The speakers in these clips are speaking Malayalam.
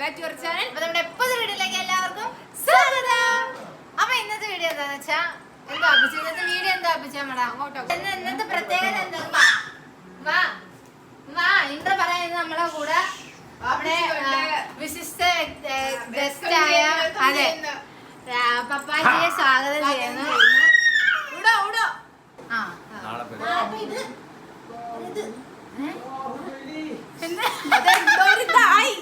Back to your channel. അപ്പൊ നമ്മുടെ എപ്പോഴും വീഡിയോയിലേക്ക് എല്ലാവർക്കും സ്വാഗതം. അപ്പൊ ഇന്നത്തെ വീഡിയോ എന്താന്ന് വെച്ചാ എന്താ അപ്പിച്ചു ഇന്നത്തെ വീഡിയോ എന്താ അപ്പിച്ചു നമ്മടെ അങ്ങോട്ടോ ഇന്ന് ഇന്നത്തെ പ്രത്യേകത എന്താ വാ. വാ. ഇത്ര പറയുന്നത് നമ്മളെ കൂടെ ആ, വിശിഷ്ട ഗസ്റ്റ് ആയ അതെ. പപ്പാജിയെ സ്വാഗതം ചെയ്യുന്നു. ഉടോ ഉടോ. ആ. ഇത്. ഇത്. എന്താ അതെന്തോ ഒരു ഇതായി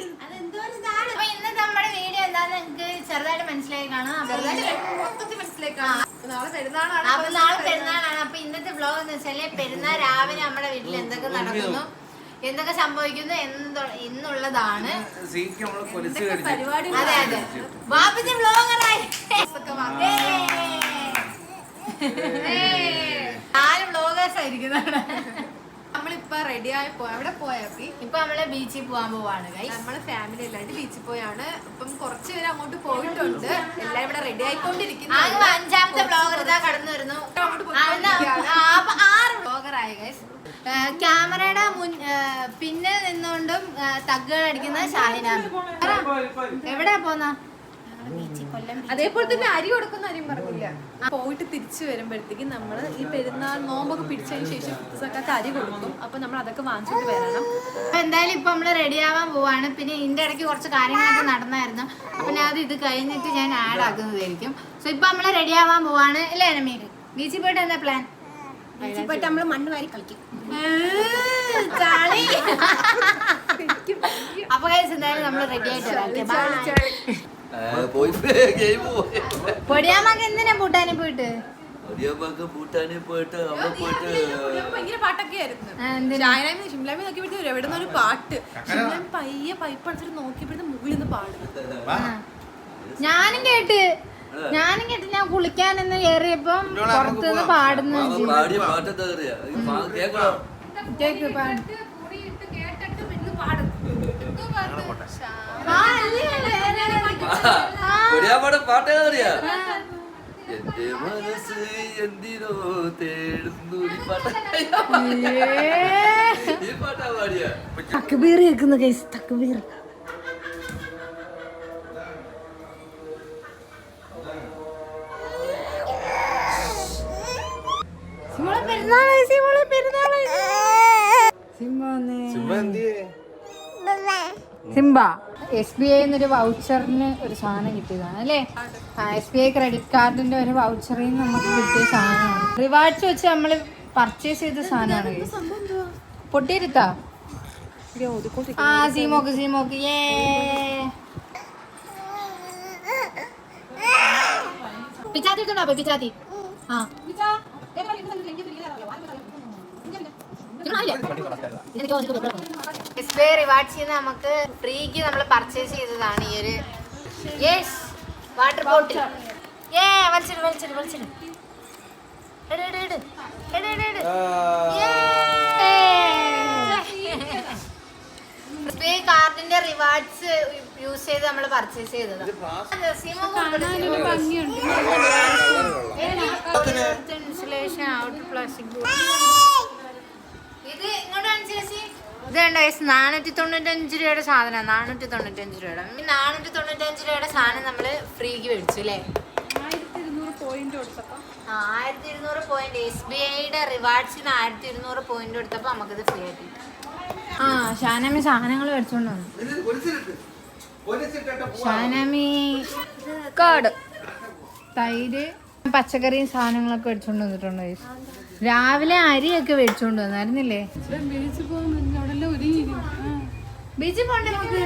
അപ്പൊ ഇന്നത്തെ നമ്മുടെ വീഡിയോ എന്താന്ന് നിങ്ങൾക്ക് ചെറുതായിട്ട് മനസ്സിലായി കാണാം. അപ്പൊ നാളെ പെരുന്നാളാണ്. അപ്പൊ ഇന്നത്തെ വ്ലോഗ് എന്ന് വെച്ചാൽ പെരുന്നാൾ രാവിലെ നമ്മുടെ വീട്ടിൽ എന്തൊക്കെ നടക്കുന്നു? എന്തൊക്കെ സംഭവിക്കുന്നു? എന്തോ ഇന്നുള്ളതാണ്. അതെ അതെ. ബാബുജി വ്ലോഗറായി നാല് വ്ലോഗേഴ്സ് ആയിരിക്കുന്നതാണ്. നമ്മളിപ്പോ റെഡി ആയി പോയി അവിടെ പോയപ്പി ഇപ്പൊ നമ്മളെ ബീച്ചിൽ പോവാൻ പോവാണ് നമ്മളെ നമ്മൾ ഫാമിലി എല്ലാണ്ട് ബീച്ചിൽ പോയാണ്. ഇപ്പം കുറച്ച് പേര് അങ്ങോട്ട് പോയിട്ടുണ്ട്. എല്ലാരും ഇവിടെ റെഡി ആയിക്കൊണ്ടിരിക്കുന്നു. അഞ്ചാമത്തെ ബ്ലോഗർ ഇതാ കടന്നു വരുന്നു ആറ് വ്ലോഗറായി ഗൈസ് ക്യാമറയുടെ മുൻ പിന്നെ നിന്നുകൊണ്ടും തഗ്ഗുകൾ അടിക്കുന്ന ഷാഹിനാണ് എവിടെയാ പോന്ന? അതേപോലെ തന്നെ അരി കൊടുക്കുന്ന അരിയും പറഞ്ഞില്ല? പോയിട്ട് തിരിച്ചു വരുമ്പോഴത്തേക്കും നമ്മൾ ഈ പെരുന്നാൾ നോമ്പൊക്കെ പിടിച്ചതിന് ശേഷം സക്കാത്ത അരി കൊടുക്കും. അപ്പൊ നമ്മൾ അതൊക്കെ വാങ്ങിച്ചിട്ട് വരണം. അപ്പൊ എന്തായാലും ഇപ്പൊ നമ്മൾ റെഡി ആവാൻ പോവാണ്. പിന്നെ ഇതിന്റെ ഇടയ്ക്ക് കുറച്ച് കാര്യങ്ങളൊക്കെ നടന്നായിരുന്നു. അപ്പൊ ഞാൻ അത് ഇത് കഴിഞ്ഞിട്ട് ഞാൻ ആഡ് ആക്കുന്നതായിരിക്കും. സോ ഇപ്പൊ നമ്മൾ റെഡി ആവാൻ പോവാണ്. അല്ലേ രമീ ബീച്ചിൽ പോയിട്ട് എന്താ പ്ലാൻ ബീച്ചിൽ പോയിട്ട് നമ്മൾ മണ്ണ് വാരി കളിക്കും. കളി അപ്പൊ എന്തായാലും നമ്മൾ റെഡി ആയിട്ട്. പോയി ഗെയിം പോയി. പൊടിയാമ്മക്ക് എന്തിനാ പൂട്ടാനി പോയിട്ട്? ഭൂട്ടാനിൽ പോയിട്ട് അവിടെ പോയിട്ട് ഭയങ്കര ഷിംലാമി നോക്കിയപ്പോഴത്തേക്കും എവിടെ പാട്ട്. ഷിംലാമി പയ്യെ പൈപ്പ് അടിച്ചിട്ട് നോക്കിയപ്പോഴത്തേക്കും മുകളിൽ നിന്ന് പാടും. ഞാനും കേട്ട്. ഞാനും കേട്ട് ഞാൻ കുളിക്കാനെന്ന് കയറിയപ്പം പുറത്തുനിന്ന് പാടുന്നു കേക്ക് പാട് ഒടിയാമ്മയുടെ പാട്ടേതാ അറിയാ എന്റെ മനസ്സ് എന്തിനോ തേടുന്നു. ഈ പാട്ട് ഈ പാട്ടാ പാടിയ? തക്ബീർ കേൾക്കുന്നു ഗൈസ് തക്ബീർ. സിംബ. എസ് ബി ഐ എന്നൊരു വൗച്ചറിന് ഒരു സാധനം കിട്ടിയതാണ് അല്ലേ? എസ് ബി ഐ ക്രെഡിറ്റ് കാർഡിന്റെ ഒരു വൗച്ചറിൽ നിന്ന് നമുക്ക് കിട്ടിയ സാധനമാണ്. റിവാർഡ്സ് വെച്ച് നമ്മൾ പർച്ചേസ് ചെയ്ത സാധനമാണ്. പൊട്ടിയിരുത്താ? ആ സീമോക്ക് സീമോക്ക് ഏ പിച്ചാത്തി എടുത്തോണ്ടോ അപ്പൊ പിച്ചാത്തി? ആ. ബി ഐ റിവാർഡ്സ് നമുക്ക് ഫ്രീക്ക് നമ്മൾ പർച്ചേസ് ചെയ്തതാണ് ഈ ഒരു യെസ് വാട്ടർ ബോട്ടിൽ ഏ വലിച്ചിട് വലിച്ചിട് വലിച്ചിട്. എസ് കാർഡിന്റെ റിവാർഡ്സ് യൂസ് ചെയ്ത് നമ്മൾ പർച്ചേസ് ചെയ്തതാണ് ഇൻസുലേഷൻ ഔട്ട് പ്ലാസ്റ്റിക് ഇത് ഇങ്ങോട്ട് കാണിച്ച് ഇത് കണ്ടോ വയസ്സ് നാനൂറ്റി തൊണ്ണൂറ്റഞ്ച് രൂപയുടെ സാധനം നാനൂറ്റി തൊണ്ണൂറ്റഞ്ച് രൂപയുടെ. ഈ നാനൂറ്റി തൊണ്ണൂറ്റഞ്ച് രൂപയുടെ സാധനം നമ്മൾ ഫ്രീക്ക് മേടിച്ചു അല്ലേ? ആയിരത്തി ഇരുന്നൂറ് പോയിന്റ് എസ് ബി ഐയുടെ റിവാർഡ്സിന് ആയിരത്തി ഇരുന്നൂറ് പോയിന്റ് കൊടുത്തപ്പോൾ നമുക്കിത് ഫ്രീ ആയിട്ട്. ആ ഷാനമി സാധനങ്ങൾ മേടിച്ചോണ്ട് വന്നു. ഷാനമി കാട് തൈര് പച്ചക്കറിയും സാധനങ്ങളൊക്കെ മേടിച്ചോണ്ട് വന്നിട്ടുണ്ട്. രാവിലെ അരിയൊക്കെ മേടിച്ചോണ്ട് വന്നായിരുന്നില്ലേ? ബീച്ചിൽ പോണ്ടേ നമുക്ക്?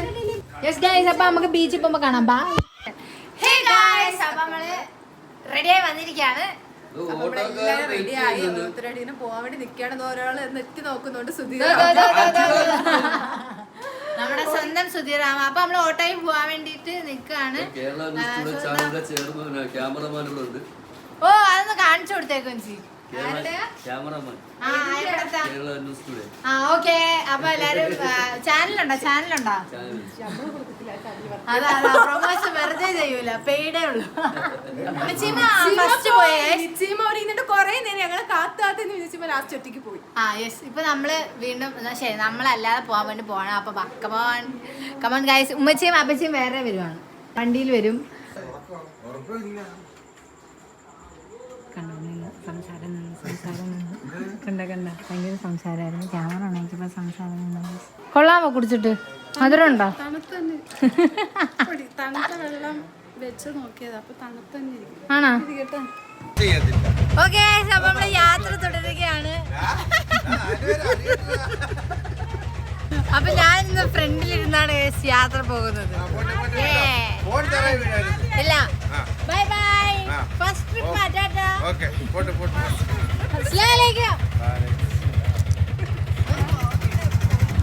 യെസ് ഗൈസ് അപ്പൊ നമുക്ക് ബീച്ചിൽ പോകുമ്പോ കാണാം. ബൈ ഹേ ഗൈസ് അപ്പൊ നമ്മൾ റെഡിയായി വന്നിരിക്കാണ്. നമ്മളെല്ലാരും റെഡി ആയി. ഓരോരുത്തരടിനെ പോവാൻ വേണ്ടി നിൽക്കുകയാണെന്ന് ഒരാൾ എത്തി നോക്കുന്നുണ്ട് സുധീർ. നമ്മുടെ സ്വന്തം സുധീറാമ അപ്പൊ നമ്മൾ ഓട്ടോയിൽ പോവാൻ വേണ്ടിട്ട് നിക്കാണ്. ഓ അതൊന്ന് കാണിച്ചു കൊടുത്തേക്കും ക്യാമറമാൻ ആ ഓക്കെ. അപ്പൊ എല്ലാരും ചാനലുണ്ടോ? ചാനലുണ്ടോ? ചാനൽ അതാ പ്രൊമോഷൻ വെറുതെ ചെയ്യൂല. പെയ്ഡേ ഉള്ളൂ. ഫസ്റ്റ് പോയേ? കൊറേ നേരം ഞങ്ങളെ വിചാരിച്ചപ്പോ ലാസ്റ്റ് ഒറ്റയ്ക്ക് പോയി. ആ യെസ് ഇപ്പൊ നമ്മൾ വീണ്ടും ശരി നമ്മളല്ലാതെ പോകാൻ വേണ്ടി പോകണം അപ്പൊ ബക്കമോൻ കമൺ ഗൈസ് ഉമ്മച്ചിയും അപ്പച്ചിയും വേറെ വരുവാണ്. വണ്ടിയിൽ വരും നിന്ന് സംസാരം നിന്ന് സംസാരം നിന്ന് കണ്ട കണ്ട. ഭയങ്കര സംസാരമായിരുന്നു. ക്യാമറ ഉണ്ടെങ്കിൽ സംസാരം കൊള്ളാമോ കുടിച്ചിട്ട്? മധുരം ഉണ്ടോ ആണോ? ഓക്കെ അപ്പൊ നമ്മൾ യാത്ര തുടരുകയാണ്. അപ്പൊ ഞാൻ ഇന്ന് ഫ്രണ്ടിലിരുന്നാണ് യാത്ര പോകുന്നത്. ഇല്ല. ബൈ ബൈ ഫസ്റ്റ് ട്രിപ്പ് മാറ്റാട്ടാ ഓക്കെ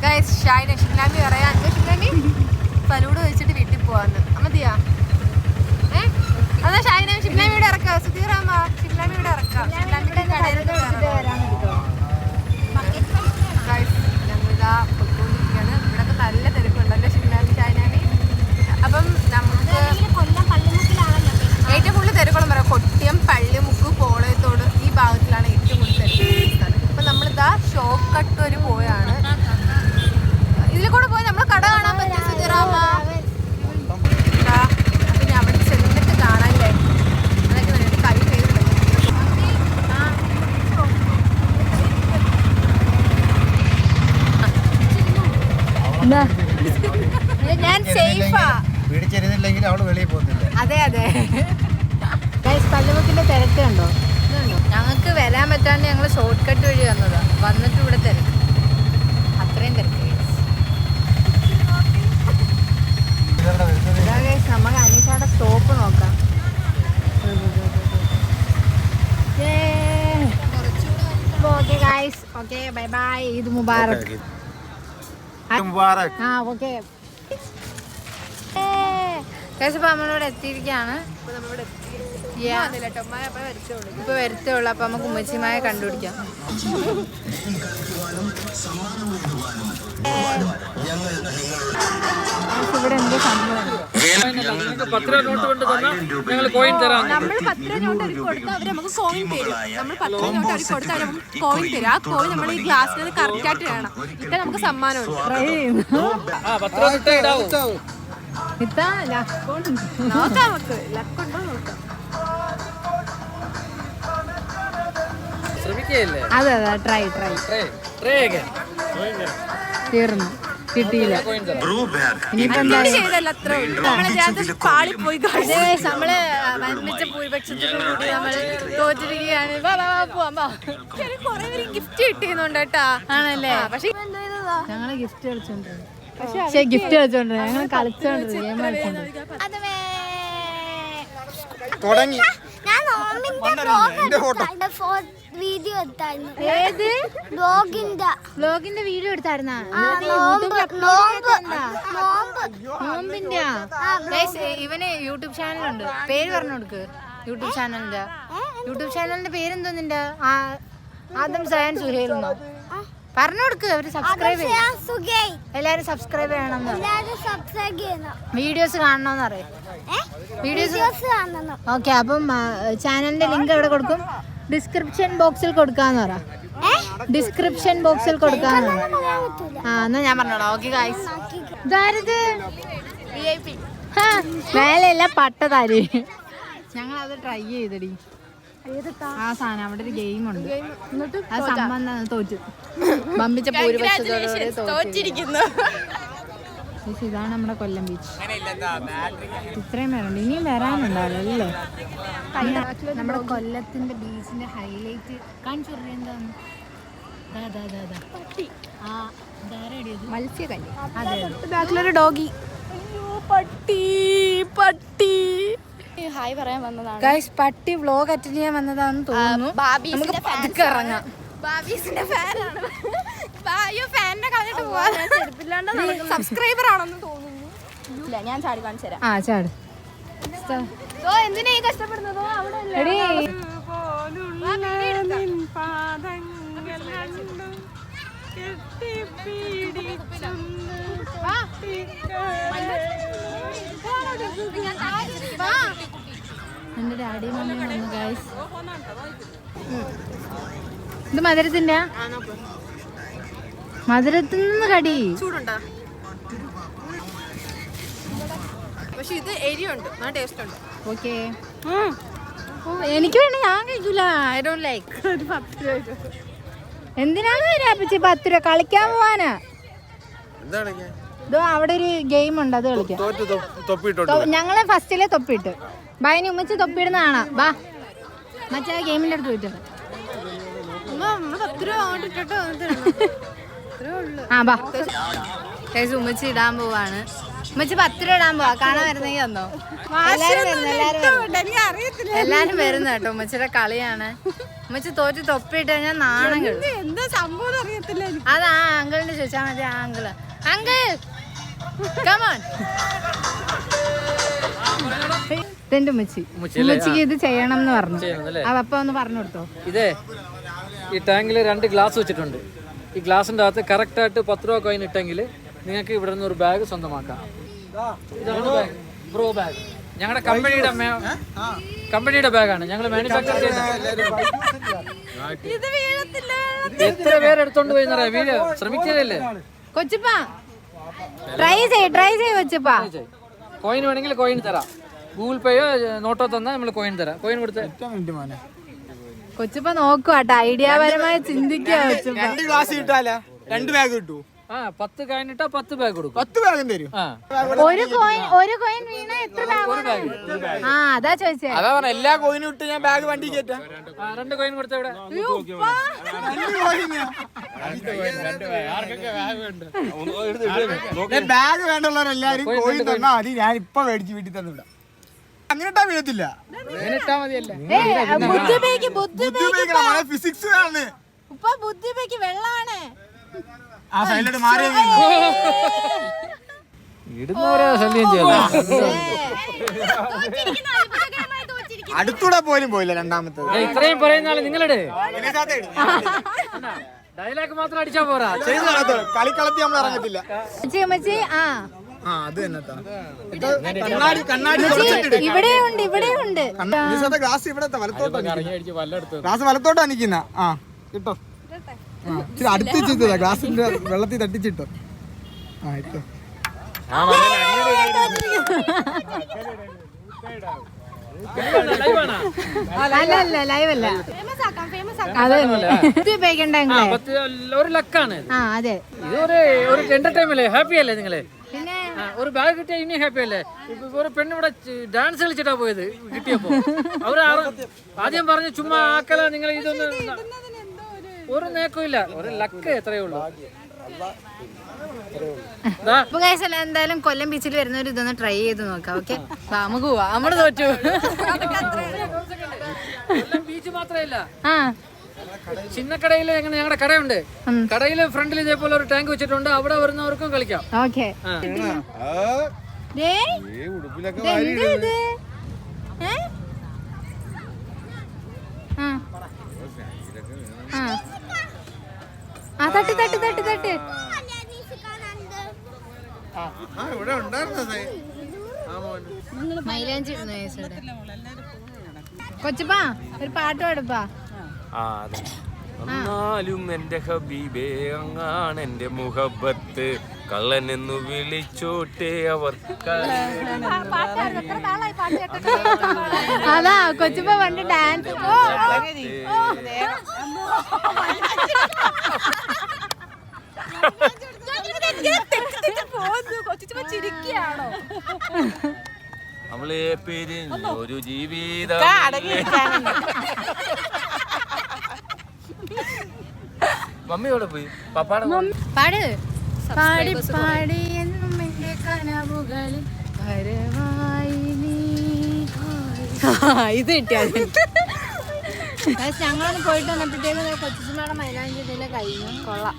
പറയാ ഷൈന ഷിംലാമി ഷിംലാമി ഫലൂട് വെച്ചിട്ട് വീട്ടിൽ പോവാന്ന്. മതിയാ ഏ? അതാ ഷൈന ഷിംലാമിയുടെ ഇറക്കാം. സുധീറാമ്മ ഷിംലാമിയുടെ ഇറക്കാം. ഷിംലാമിയുടെ ഗൈസ് ഞങ്ങളിതാ പൊയ്ക്കൊണ്ടിരിക്കുകയാണ് ഇവിടൊക്കെ നല്ല തിരക്കുണ്ടല്ലോ ഷിംലാമി ഷൈനാമി. അപ്പം നമുക്ക് ഏറ്റവും കൂടുതൽ തിരക്കുള്ള പറയാം കൊട്ടിയം പള്ളിമുക്ക് പോളയത്തോട് ഈ ഭാഗത്തിലാണ് ഇപ്പം നമ്മളിതാ ഷോപ്പ് കട്ട് വരെ പോയാണ്. ഇതിൽ കൂടെ പോയി നമ്മൾ കട കാണാൻ പറ്റും സുധിറാമ പിന്നെ അവിടെ ചെന്നിട്ട് കാണാനില്ലേ അതൊക്കെ വേണ്ടി കൈ ചെയ്തിട്ടുണ്ട് ഞാൻ സേഫാ. പിടിച്ചിരുന്നില്ലെങ്കിൽ അവൾ വെളിയിൽ പോകുന്നില്ല അതെ അതെ. പള്ളിമുക്കിന്റെ തിരക്ക് കണ്ടോ ഞങ്ങൾക്ക് വരാൻ പറ്റാണ്ട് ഞങ്ങൾ ഷോർട്ട് കട്ട് വഴി വന്നതാണ് വന്നിട്ട് ഇവിടെ തിരക്ക്. അത്രയും തിരക്ക്. നമുക്ക് അനീഷയുടെ സ്റ്റോപ്പ് നോക്കാം. Okay guys okay bye bye Eid Mubarak. Mubarak. ആ ഓക്കെ ഇപ്പൊ നമ്മളിവിടെ എത്തിയിരിക്കുകയാണ്. ഇപ്പൊ വരത്തേ ഉള്ളു അപ്പൊ നമുക്ക് ഉമ്മച്ചിമായ കണ്ടുപിടിക്കാം. ഇവിടെ എന്തോ സംഭവം. പത്ത് രൂപ നോട്ട് കൊണ്ട് തന്നാൽ ഞങ്ങൾ കോയിൻ തരാം. നമ്മൾ പത്ത് രൂപ നോട്ട് അവർക്ക് കൊടുത്താൽ അവർ നമുക്ക് കോയിൻ തരും. നമ്മൾ പത്ത് രൂപ നോട്ട് അവർക്ക് കൊടുത്താൽ അവർ നമുക്ക് കോയിൻ തരും. ആ കോയിൻ നമ്മൾ ഈ ഗ്ലാസ്സിൽ കറക്റ്റ് ആയിട്ട് വേണം ഇപ്പൊ നമുക്ക് സമ്മാനമുണ്ട്. ഇത്താ നോക്കാം നമുക്ക്. ലക്കുണ്ടോ നോക്കാം. അതെ അതെ ട്രൈ ട്രൈ ട്രേ ട്രേ ഒക്കെ തീർന്നു. കിട്ടിയില്ല. നമ്മളെ പാളിപ്പോയി അതെ നമ്മൾ തോറ്റിരിക്കുകയാണ്. കുറെ പേര് ഗിഫ്റ്റ് കിട്ടിയുന്നുണ്ട് കേട്ടാ. ആണല്ലേ? പക്ഷെ ഞങ്ങൾ ഗിഫ്റ്റ് കളിച്ചോണ്ട് പക്ഷെ ഗിഫ്റ്റ് കളിച്ചോണ്ട് ഞങ്ങൾ കളിച്ചോണ്ട് ഗെയിം കളിച്ചോണ്ടിരുന്നു തുടങ്ങി. ഞാൻ നോമിന്റെ ഫോട്ടോ. വീഡിയോ എടുത്തായിരുന്നു. ഏത്? ബ്ലോഗിന്റെ ബ്ലോഗിന്റെ വീഡിയോ എടുത്തായിരുന്നാ? നോമ്പിന്റെ ഇവന് യൂട്യൂബ് ചാനലുണ്ട് പേര് പറഞ്ഞു കൊടുക്ക്. യൂട്യൂബ് ചാനലിന്റെ യൂട്യൂബ് ചാനലിന്റെ പേരെന്തോ നിന്റെ? ആദം സയാൻ സുഹേൽ എന്നോ? പറഞ്ഞു കൊടുക്ക് അവർ സബ്സ്ക്രൈബ് എല്ലാരും സബ്സ്ക്രൈബ് ചെയ്യണം സബ്സ്ക്രൈബ് ചെയ്യണം. വീഡിയോസ് കാണണമെന്ന് അറിയാം വീഡിയോസ് ഓക്കെ അപ്പം ചാനലിന്റെ ലിങ്ക് എവിടെ കൊടുക്കും? ഡിസ്ക്രിപ്ഷൻ ബോക്സിൽ കൊടുക്കാന്ന് പറ. ഡിസ്ക്രിപ്ഷൻ ബോക്സിൽ കൊടുക്കാന്ന് പറ്റൂല. ആ എന്നാ ഞാൻ പറഞ്ഞോളാം. ഓക്കെ ഗായ്സ് ഇതാരത്? മേലെയല്ല പട്ടതാരി. ഞങ്ങൾ അത് ട്രൈ ചെയ്തടി. ആ സാധനം അവിടെ ഒരു ഗെയിം ഉണ്ട്. ആ സംബന്ധം തോറ്റു. ബമ്പിച്ച ഭൂരിപക്ഷത്തോടെ തോറ്റിരിക്കുന്നു. ഇതാണ് നമ്മുടെ കൊല്ലം ബീച്ച് ഇത്രയും പേരുണ്ട്. ഇനിയും വരാനുണ്ടാവല്ലോ അല്ലേ നമ്മുടെ കൊല്ലത്തിന്റെ ബീച്ചിന്റെ ഹൈലൈറ്റ് കാണിച്ചു എന്താണ് ഇതാരടിയത് മത്സ്യകന്യ അതെ ഡോഗി പട്ടി പട്ടി. ഹായ് പറയാൻ വന്നതാണ്. ഗൈസ് പട്ടി വ്ലോഗ് അറ്റൻഡ് ചെയ്യാൻ വന്നതാണെന്ന് തോന്നുന്നു. നമുക്ക് പതുക്കെ ഇറങ്ങാം. ബാബീസിന്റെ ഫാനാണ് അയ്യോ ഫാനിനെ കളഞ്ഞിട്ട് പോവാ. സബ്സ്ക്രൈബർ ആണെന്ന് തോന്നുന്നു. ഇല്ല ഞാൻ ചാടി കാണിച്ചു തരാം. ആ ചാട്. എന്തിനാ ഈ കഷ്ടപ്പെടുന്നതോ? അവിടെ എന്റെ ഡാഡി മമ്മി വന്നു ഗൈസ് ഇത് മധുരത്തിന്റെ മധുരത്തിൽ നിന്ന് കടി. ചൂടുണ്ടോ? പക്ഷെ ഇത് എരിയുണ്ട് നല്ല ടേസ്റ്റ് ഉണ്ട്. ഓക്കെ എനിക്ക് വേണ്ട ഞാൻ കഴിക്കൂല. ഐ ഡോണ്ട് ലൈക്ക് ഒരു പത്ത് രൂപ എന്തിനാണ് രാപ്പിച്ച് പത്ത് രൂപ. കളിക്കാൻ പോവാനാ? അവിടെ ഒരു ഗെയിം ഉണ്ട് അത് കളിക്കാം. ഞങ്ങൾ ഫസ്റ്റിലെ തൊപ്പിട്ട് ബായിനി ഉമ്മച്ച തൊപ്പിടുന്ന കാണാം ബാ മച്ച ഗെയിമിന്റെ അടുത്ത് പോയിട്ട് ആ ബാ. ചേച്ചി ഉമ്മച്ചി ഇടാൻ പോവാണ്. ഉമ്മച്ചി പത്ത് രൂപ ഇടാൻ പോവാ. കാണാൻ വരുന്നെങ്കിൽ വന്നോ എല്ലാരും വരുന്ന കേട്ടോ ഉമ്മച്ചിയുടെ കളിയാണ്. ഉമ്മച്ചി തോറ്റ് തൊപ്പിട്ട് കഴിഞ്ഞാൽ നാണം എന്താ സംഭവം അറിയത്തില്ല എനിക്ക്. ആ അങ്കിളിന്റെ ചോദിച്ചാൽ മതി ആ അങ്കിൾ. അങ്കിൾ കമോൺ ഇതെന്റെ ഉമ്മച്ചി? ഉമ്മച്ചിക്ക് ഇത് ചെയ്യണം എന്ന് പറഞ്ഞു. അതപ്പ ഒന്ന് പറഞ്ഞു കൊടുത്തോ? ഇതേ ഈ ടാങ്കിൽ രണ്ട് ഗ്ലാസ് വെച്ചിട്ടുണ്ട്. ഈ ഗ്ലാസിന്റെ അകത്ത് കറക്റ്റ് ആയിട്ട് പത്ത് രൂപ കോയിൻ ഇട്ടെങ്കിൽ നിങ്ങൾക്ക് ഇവിടെ നിന്ന് ഒരു ബാഗ് സ്വന്തമാക്കാം. ഇതാണ് ബ്രോ ബാഗ് ഞങ്ങളുടെ കമ്പനിയുടെ കമ്പനിയുടെ ബാഗാണ് ഞങ്ങൾ മാനുഫാക്ചർ ചെയ്യുന്നത് എത്ര പേരെടുത്തോണ്ട് പോയി എന്നറിയാം? വീട് ശ്രമിക്കലല്ലേ? കൊച്ചുപ്പാ. ട്രൈ ചെയ് ട്രൈ ചെയ് കൊച്ചുപ്പാ. കോയിൻ വേണമെങ്കിൽ കോയിൻ തരാം. ഗൂഗിൾ പേയോ നോട്ടോ തന്നാൽ നമ്മൾ കോയിൻ തരാം. കോയിൻ കൊടുത്ത് കൊച്ചുപ്പ നോക്കുവാട്ടോ ഐഡിയാപരമായി ചിന്തിക്കുക കൊച്ചുപ്പ. രണ്ട് ഗ്ലാസ് കിട്ടാല രണ്ട് ബാഗ് കിട്ടൂ. ആ പത്ത് കോയിൻ ഇട്ടാ പത്ത് ബാഗ് കൊടുക്കും. പത്ത് ബാഗും തരും? ആ. ഒരു കോയിൻ ഒരു കോയിൻ വീണ എത്ര ബാഗ് ആ അതാ ചോദിച്ചേ. അതാ പറഞ്ഞ എല്ലാ കോയിനും ഇട്ട് ഞാൻ ബാഗ് വണ്ടി കയറ്റാം. ആ, രണ്ട് കോയിൻ കൊടുത്ത ഇവിടെ. ബാഗ് വേണ്ടുള്ളവരെല്ലാരും കോയിൻ തന്നാ മതി. ഞാൻ ഇപ്പൊ മേടിച്ച് വീട്ടിൽ തന്നെ വിടാം അങ്ങനെട്ടാ വീഴത്തില്ല ബുദ്ധി ഫിസിക്സ് ആണ് ഉപ്പ ബുദ്ധിമേക്ക് വെള്ളാണ്. ആ സൈഡിലോട്ട് മാറി ഇടുന്നവരെ ശല്യം ചെയ്യല്ല? അടുത്തൂടെ പോലും പോയില്ല രണ്ടാമത്തത്. ഇത്രയും പറയുന്ന ആൾ നിങ്ങളിട്. ഡയലോഗ് മാത്രം അടിച്ചാ പോരാ. കളിക്കളത്തി നമ്മൾ ഇറങ്ങത്തില്ല. ആ അത് തന്നെ കണ്ണാടി കണ്ണാടി ഗ്ലാസ് ഇവിടെ വലത്തോട്ട് ഗ്ലാസ് വലത്തോട്ടാ നിക്കുന്ന ആ കിട്ടോ വെച്ചിട്ടില്ല ഗ്ലാസിന്റെ വെള്ളത്തിൽ തട്ടിച്ചിട്ടോ. ആ ഇട്ടോ. ലൈവാണ് അല്ല അല്ല ലൈവ് അല്ല. അതെ. ബുദ്ധി ഉപയോഗിക്കണ്ട ആ ഒരു ലക്കാണ് ഇത്. ആ അതെ. ഇത് ഒരു ഒരു എന്റർടൈൻമെന്റ് ഹാപ്പി അല്ലേ നിങ്ങൾ? പിന്നെ ഒരു ബാഗ് കിട്ടിയ ഇനി ഹാപ്പി അല്ലേ? ഇപ്പൊ ഒരു പെണ്ണ് ഇവിടെ ഡാൻസ് കളിച്ചിട്ടാ പോയത് കിട്ടിയപ്പോ. അവർ ആദ്യം പറഞ്ഞു ചുമ്മാ ആക്കല നിങ്ങൾ ഇതൊന്നും ഒരു നേക്കും ഇല്ല ഒരു ലക്ക് എത്രയേ ഉള്ളൂ. അപ്പൊ എന്തായാലും കൊല്ലം ബീച്ചിൽ വരുന്നവർ ഇതൊന്ന് ട്രൈ ചെയ്ത് നോക്കാം ഓക്കെ നമുക്ക് പോവാ. നമ്മൾ തോറ്റു. ബീച്ച് മാത്രമല്ല ആ. ചിന്നക്കടയിൽ എങ്ങനെ ഞങ്ങളുടെ കടയുണ്ട്? കടയിൽ ഫ്രണ്ടിൽ ഇതേപോലെ ഒരു ടാങ്ക് വെച്ചിട്ടുണ്ട്. അവിടെ വരുന്നവർക്കും കളിക്കാം. ഓക്കെ. ആ. തട്ട് തട്ട് തട്ട് തട്ട്. മൈലാഞ്ചി ഇടുന്നു. കൊച്ചുപ്പാ ഒരു പാട്ട് പാടുപ്പാ. ആ, അതെ. എന്നാലും എന്റെ ഹബീബേ അങ്ങാണ് എന്റെ മുഹബത്ത്. കള്ളനെന്നു വിളിച്ചോട്ടെ അവർ അതാ കൊച്ചുമ്പോ പണ്ട് ഡാൻസ് ചിരിക്കുകയാണോ നമ്മളെ ഒരു ജീവിതം. മമ്മി എവിടെ പോയി. പപ്പാടെ പാട്. പാടി പാടി എന്നും എന്റെ കനവുകളിൽ വരവായി നീ ഇത് കിട്ടിയാ ഞങ്ങളൊന്ന് പോയിട്ട് വന്നപ്പോഴത്തേക്കും കൊച്ചുമാടെ മൈലാഞ്ചിന്റെ കഴിഞ്ഞു. കൊള്ളാം.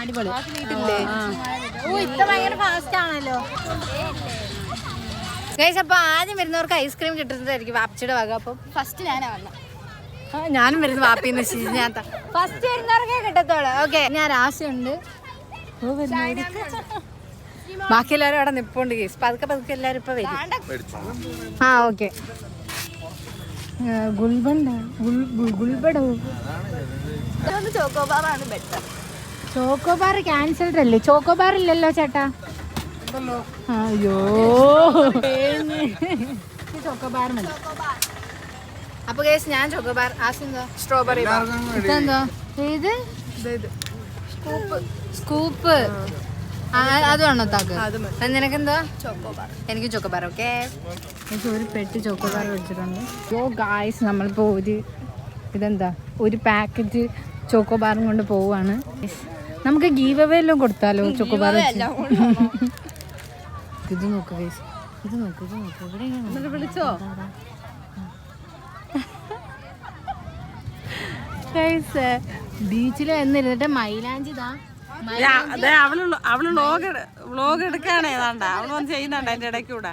അടിപൊളി. ഓ ഇത്ര ഭയങ്കര ഫാസ്റ്റ് ആണല്ലോ. ഗൈസ് അപ്പൊ ആദ്യം വരുന്നവർക്ക് ഐസ്ക്രീം കിട്ടുന്നതായിരിക്കും വാപ്പിച്ചിയുടെ വക. അപ്പം ഫസ്റ്റ് ഞാനാ വന്നത് ഞാനും വരുന്നു വാപ്പിന്ന് ശരിഞ്ഞാത്ത ഫസ്റ്റ് വരുന്നവർക്കേ കിട്ടത്തോളൂ ഓക്കെ ഞാൻ ആശയുണ്ട് ബാക്കി എല്ലാവരും അവിടെ നിപ്പുണ്ട് കേസ് പതുക്കെ പതുക്കെ എല്ലാരും ഇപ്പൊ വരും. ആ ഓക്കെ ചോക്കോബാർ ക്യാൻസൽഡ് അല്ലേ? ചോക്കോബാർ ഇല്ലല്ലോ ചേട്ടാ. അയ്യോ. ചോക്കോബാർ മതി. അപ്പൊ കേസ് ഞാൻ ചോക്കോബാർ ആസിന്തോ സ്ട്രോബെറി ഇതെന്തോ? ഇത്? സ്കൂപ്പ് സ്കൂപ്പ് അത് വേണോ താക്ക് നിനക്കെന്തോ? ചോക്കോബാർ എനിക്ക് ചോക്കോബാർ ഓക്കെ എനിക്ക് ഒരു പെട്ടി ചോക്കോബാർ വെച്ചിട്ടുണ്ട്. ഓ ഗായ്സ് നമ്മളിപ്പോ ഒരു ഇതെന്താ? ഒരു പാക്കറ്റ് ചോക്കോബാറും കൊണ്ട് പോവാണ് നമുക്ക് ഗീവ് അവേ എല്ലാം കൊടുത്താലോ ചോക്കോബാർ ഇത് നോക്കുക ഇത് നോക്കുക ഇത് നോക്കുക ഇവിടെ വിളിച്ചോ? ബീച്ചിൽ വന്നിരുന്നിട്ട് മൈലാഞ്ചി ഇതാ അതെ അവൾ അവൾ വ്ലോഗ് വ്ലോഗ് എടുക്കാണ് ഏതാണ്ട? അവൾ വന്ന് ചെയ്യുന്നുണ്ട് അതിന്റെ ഇടയ്ക്കൂടെ?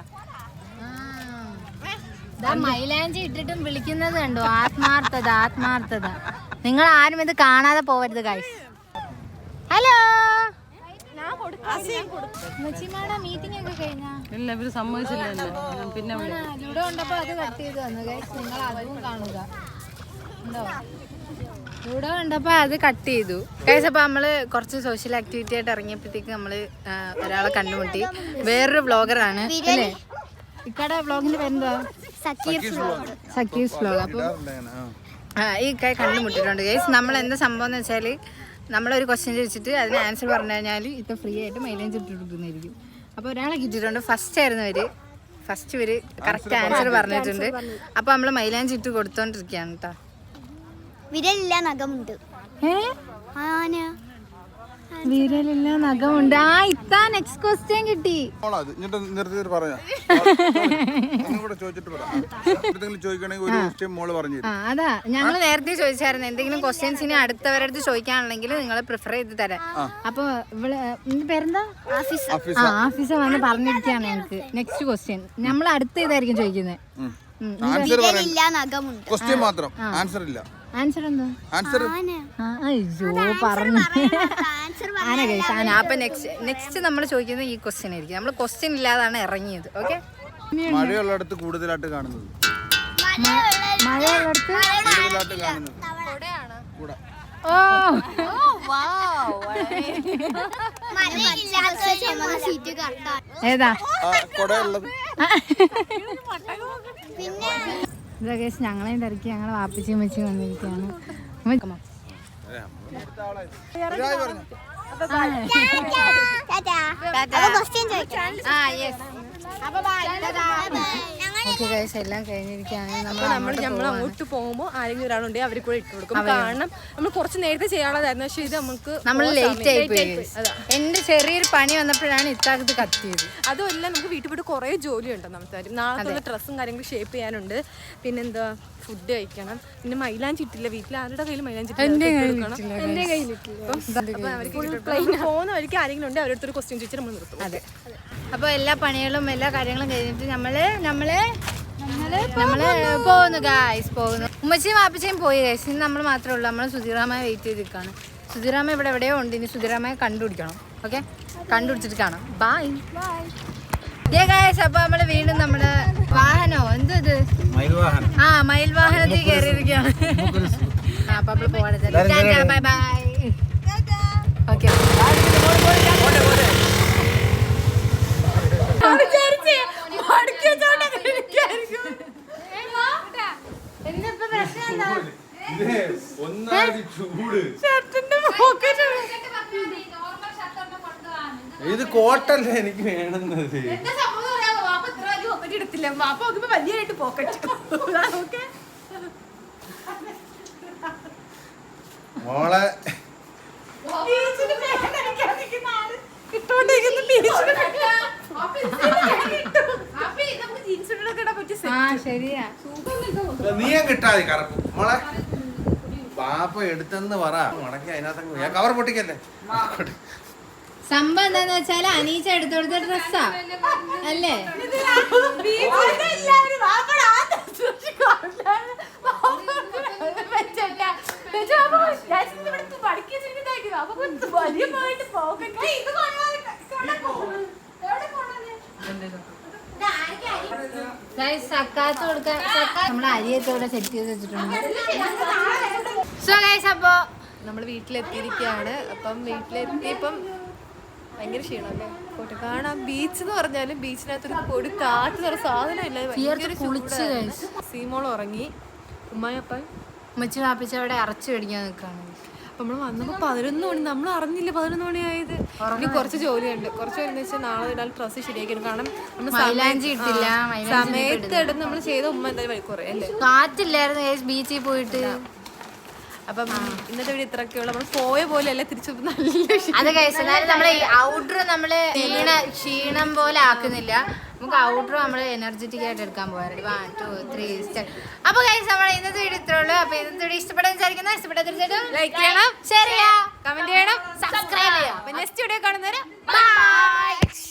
മൈലാഞ്ചി ഇട്ടിട്ടും വിളിക്കുന്നത് കണ്ടോ? ആത്മാർത്ഥത ആത്മാർത്ഥത. നിങ്ങൾ ആരും ഇത് കാണാതെ പോവരുത് ഗൈസ് ഹലോ ഇല്ല ഇവർ സമ്മതിച്ചില്ലല്ലോ. പിന്നെ വിളി. ആ, ലുഡോ ഉണ്ടപ്പോ അത് കട്ട് ചെയ്ത് തന്നു ഗൈസ് നിങ്ങൾ അതും കാണുക. ഉണ്ടോ? ലുഡോ കണ്ടപ്പോ അത് കട്ട് ചെയ്തു. കഴിച്ച് അപ്പോൾ നമ്മൾ കുറച്ച് സോഷ്യൽ ആക്ടിവിറ്റി ആയിട്ട് ഇറങ്ങിയപ്പോഴത്തേക്ക് നമ്മൾ ആ, ഒരാളെ കണ്ടുമുട്ടി. വേറൊരു വ്ളോഗറാണ് അല്ലേ? ഇക്കടെ വ്ളോഗിന്റെ പേരെന്താ സക്കീസ് വ്ളോഗ് അപ്പോൾ ആ, ഈ കൈ കണ്ടുമുട്ടിയിട്ടുണ്ട്. ഗൈസ് നമ്മൾ എന്താ സംഭവം എന്ന് വെച്ചാൽ നമ്മളൊരു ക്വസ്റ്റ്യൻ ചോദിച്ചിട്ട് അതിന് ആൻസർ പറഞ്ഞു കഴിഞ്ഞാൽ ഇപ്പം ഫ്രീ ആയിട്ട് മൈലേജ് ഇട്ട് കൊടുക്കുന്നതായിരിക്കും. അപ്പോൾ ഒരാളെ കിട്ടിയിട്ടുണ്ട്. ഫസ്റ്റ് ആയിരുന്നു അവർ ഫസ്റ്റ് ഇവർ കറക്റ്റ് ആൻസർ പറഞ്ഞിട്ടുണ്ട്. അപ്പോൾ നമ്മൾ മൈലാഞ്ചിട്ട് ഇട്ട് കൊടുത്തോണ്ടിരിക്കുകയാണ് കേട്ടോ വിരലില്ല നഖമുണ്ട് ആന. വിരലില്ല നഖമുണ്ട് ആ ഇത്താ നെക്സ്റ്റ് ക്വസ്റ്റ്യൻ കിട്ടി. അതാ. ഞങ്ങൾ നേരത്തെ ചോദിച്ചായിരുന്നു. എന്തെങ്കിലും ക്വസ്റ്റ്യൻസിന് അടുത്തവരുടെ അടുത്ത് ചോദിക്കാനുണ്ടെങ്കിൽ നിങ്ങൾ പ്രിഫർ ചെയ്ത് തരാം. അപ്പൊ ഇവിടെ പേരെന്താ? ആ ആഫീസർ വന്ന് പറഞ്ഞിരിക്കാണ് ഞങ്ങൾക്ക് നെക്സ്റ്റ് ക്വസ്റ്റ്യൻ നമ്മൾ അടുത്ത ഇതായിരിക്കും ചോദിക്കുന്നത്. ആൻസർ ഇല്ല നഖമുണ്ട് ക്വസ്റ്റ്യൻ മാത്രം. ആൻസർ ഇല്ല. ആൻസർ എന്തോ? ആൻസർ ആന. ആ, അയ്യോ പറഞ്ഞു. ആൻസർ ആന കഴിച്ചു ആന. അപ്പൊ നെക്സ്റ്റ് നെക്സ്റ്റ് നമ്മൾ ചോദിക്കുന്നത് ഈ ക്വസ്റ്റ്യൻ ആയിരിക്കും. നമ്മൾ ക്വസ്റ്റ്യൻ ഇല്ലാതാണ് ഇറങ്ങിയത് ഓക്കെ മഴയുള്ളിടത്ത് കൂടുതലായിട്ട് കാണുന്നത്. മഴയുള്ളടത്ത്? കൂടുതലായിട്ട് കാണുന്നത്. കൂട. ഓ. ഏതാ? കുടയുള്ളത്. പിന്നെ ഇതാ കേസ് ഞങ്ങളെ തിരക്കി ഞങ്ങളെ വാപ്പിച്ചും വെച്ച് വന്നിരിക്കുകയാണ്. ഉമ്മ- ഒരാൾ പറഞ്ഞു ക്വസ്റ്റ്യൻ ചോദിക്കാം. ആ യെസ് ഓക്കെ ഗൈസ് എല്ലാം കഴിഞ്ഞിരിക്കുകയാണ്. നമ്മൾ നമ്മൾ നമ്മൾ അങ്ങോട്ട് പോകുമ്പോൾ ആരെങ്കിലും ഒരാളുണ്ടെങ്കിൽ അവർ കൂടെ ഇട്ട് കൊടുക്കും. കാരണം നമ്മൾ കുറച്ച് നേരത്തെ ചെയ്യാനുള്ളതായിരുന്നു. പക്ഷേ ഇത് നമുക്ക് നമ്മൾ ലേറ്റ് ആയി പോയി എന്റെ ചെറിയൊരു പണി വന്നപ്പോഴാണ് ഇത്താക്കത്ത് കത്തിയത്. അതുമല്ല നമുക്ക് വീട്ടിൽ പോയിട്ട് കുറേ ജോലിയുണ്ട് നമുക്ക് നാളെ ഡ്രസ്സും കാര്യങ്ങളും ഷേപ്പ് ചെയ്യാനുണ്ട്. പിന്നെന്താ ഫുഡ് കഴിക്കണം. പിന്നെ മൈലാഞ്ചി ഇട്ടില്ല വീട്ടിൽ ആരുടെ കയ്യിൽ മൈലാഞ്ചി എന്റെ പോകുന്ന വഴിക്ക് ആരെങ്കിലും ഉണ്ട് അവരുടെ ക്വസ്റ്റ്യൻ ചോദിച്ചാൽ നമ്മൾ നിർത്തും. അതെ. അപ്പൊ എല്ലാ പണികളും എല്ലാ കാര്യങ്ങളും കഴിഞ്ഞിട്ട് നമ്മൾ നമ്മൾ നമ്മൾ പോകുന്നു ഗായ്സ് പോകുന്നു ഉമ്മച്ചിയും വാപ്പച്ചയും പോയി ഗൈസ് ഇനി നമ്മൾ മാത്രമേ ഉള്ളൂ. നമ്മൾ സുധീറാമയെ വെയിറ്റ് ചെയ്തിരിക്കുകയാണ്. സുധീറാമ ഇവിടെ എവിടെയോ ഉണ്ട്. ഇനി സുധീറാമയെ കണ്ടുപിടിക്കണം. ഓക്കെ കണ്ടുപിടിച്ചിട്ട് കാണാം. ബായ് ഏ ഗായ്സ് അപ്പൊ നമ്മൾ വീണ്ടും നമ്മുടെ വാഹനോ എന്തോ ഇത്? ആ മയിൽ വാഹനത്തിൽ കയറിയിരിക്കുകയാണ്. ആ അപ്പൊ നമ്മൾ പോകണത് ബൈ ബൈ ഓക്കെ ഇത് കോട്ടല്ലേ എനിക്ക് വേണമെന്നത് എടുത്തില്ല. അപ്പൊ നോക്കുമ്പോ വലിയായിട്ട് പോക്കറ്റ്. ഓക്കെ? മോളെ. ആ ശരിയാ നീയും കിട്ടാതെ കറുപ്പ്. മോളെ. പാപ്പ എടുത്തെന്ന് പറ. മുടക്കി അതിനകത്ത് ഞാൻ കവർ പൊട്ടിക്കല്ലേ? സംഭവം എന്താന്ന് വെച്ചാൽ അനീച്ച എടുത്തെടുത്ത ഡ്രസ്സാ. അല്ലേ? സക്കാത്ത് കൊടുക്കാൻ നമ്മൾ അരിയൊക്കെ ഇവിടെ സെറ്റ് ചെയ്ത് വെച്ചിട്ടുണ്ട്. സോ ഗൈസ് അപ്പോ നമ്മൾ വീട്ടിലെത്തിയിരിക്കുകയാണ് അപ്പം വീട്ടിലെത്തിയപ്പം ഭയങ്കര ക്ഷീണമല്ലേ? ആയിക്കോട്ടെ കാരണം ബീച്ച് എന്ന് പറഞ്ഞാലും ബീച്ചിനകത്തൊരു പൊടി കാറ്റ് തറ സാധനം ഇല്ല. സീമോൾ ഉറങ്ങി. ഉമ്മായപ്പൻ. ഉമ്മച്ചി വാപ്പിച്ച അവിടെ അറച്ചു മേടിക്കാൻ നിൽക്കാണ് നമ്മൾ വന്നപ്പോ പതിനൊന്ന് മണി നമ്മൾ അറിഞ്ഞില്ല പതിനൊന്ന് മണിയായത്? ഇനി കുറച്ച് ജോലിയുണ്ട്. കുറച്ച് എന്ന് വെച്ചാൽ നാളെ ഇടാൻ ഡ്രസ്സ് ശരിയാക്കണം കാരണം നമ്മൾ സമയത്ത് ഇടുന്ന നമ്മൾ ചെയ്ത ഉമ്മ എന്തായാലും വഴിക്കുറേ അല്ലേ? കാറ്റില്ലായിരുന്നു ബീച്ചിൽ പോയിട്ട്. അപ്പം ഇന്നത്തെ വീഡിയോ ഇത്രയൊക്കെയുള്ള നമ്മൾ പോയ പോലെ അല്ല തിരിച്ചു നല്ല. അത് കഴിച്ചു എന്നാലും നമ്മൾ ഔട്ടർ നമ്മൾ ക്ഷീണ ക്ഷീണം പോലെ ആക്കുന്നില്ല. നമുക്ക് ഔട്ടർ നമ്മൾ എനർജറ്റിക് ആയിട്ട് എടുക്കാൻ പോകാറുണ്ട് വൺ ടു ത്രീ അപ്പൊ കഴിച്ച് നമ്മളെ ഇന്നത്തെ വീട് ഇത്രേ ഉള്ളൂ. അപ്പൊ ഇന്നത്തെ വീട് ഇഷ്ടപ്പെടാൻ വിചാരിക്കുന്ന. ഇഷ്ടപ്പെട്ട തീർച്ചയായിട്ടും ലൈക്ക് ചെയ്യണം ശരിയാ കമന്റ് ചെയ്യണം സബ്സ്ക്രൈബ് ചെയ്യാം നെക്സ്റ്റ് വീഡിയോ കാണുന്നവരെ ബൈ